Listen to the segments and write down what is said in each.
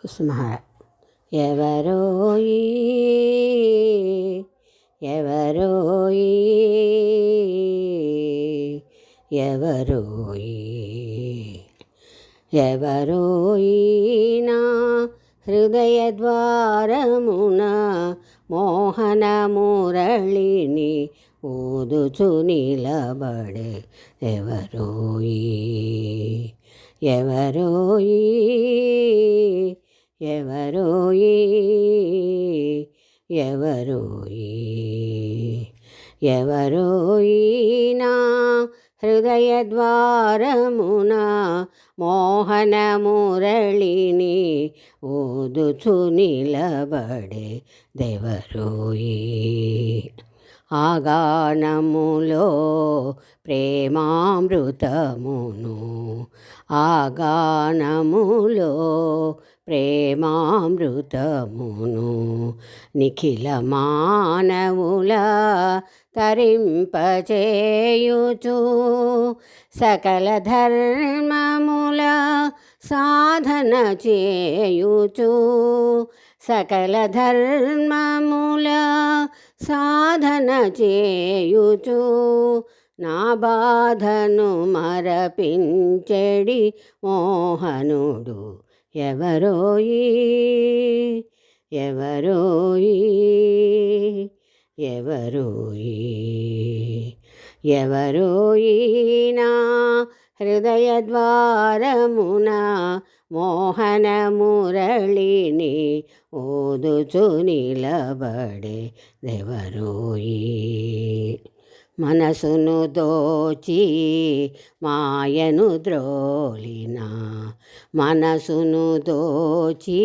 కుసుమహార ఎవరోయి ఎవరోయి ఎవరోయి ఎవరోయినా హృదయ ద్వారమున మోహన మురళిని ఊదుచు నిలబడే ఎవరోయి ఎవరోయి ఎవరోయి ఎవరోయి ఎవరోయినా హృదయద్వారమున హృదయ ద్వారమున మోహన మురళిని ఓదుచు నిలబడే దేవరోయి ఆగానములో ప్రేమామృతమును. ఆగానములో ప్రేమామృతమును. నిఖిల మానవుల తరింపచేయుచు సకల ధర్మముల సాధన చేయుచు సకల ధర్మముల సాధన చేయుచు నా బాధను మరపించెడి మోహనుడు ఎవరోయి ఎవరోయి ఎవరోయి ఎవరో ఈనా హృదయ ద్వారమున మోహన మురళిని ఓదుచు నిలబడే దేవరోయి మనసును దోచి మాయను ద్రోలిన. మనసును దోచి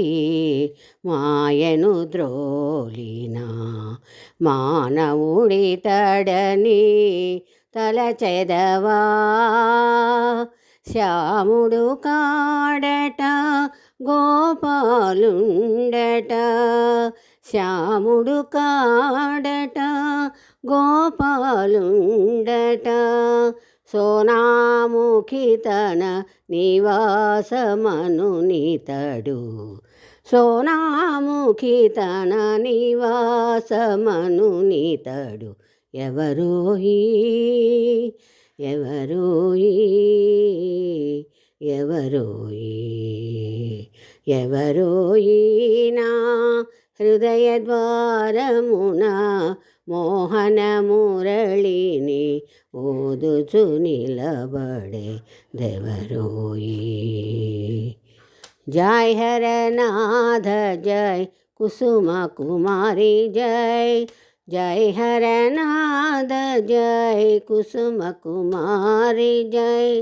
మాయను ద్రోలిన. మానవుడి తడని తలచెదవా శ్యాముడు కాడట గోపాలుండట. శ్యాముడు కాడట గోపాలుండట. సోనాముఖి తన నివాసమను నీతడు. సోనాముఖి తన నివాసమను నీతడు ఎవరోయి ఎవరోయి ఎవరోయి ఎవరోయినా నా హృదయ ద్వారమున మోహన మురళిని ఓదుచు నిలబడే దేవరోయి జయ హరనాథ జయ కుసుమ కుమారి జయ జయ హరనాథ జయ కుసుమ కుమారి జయ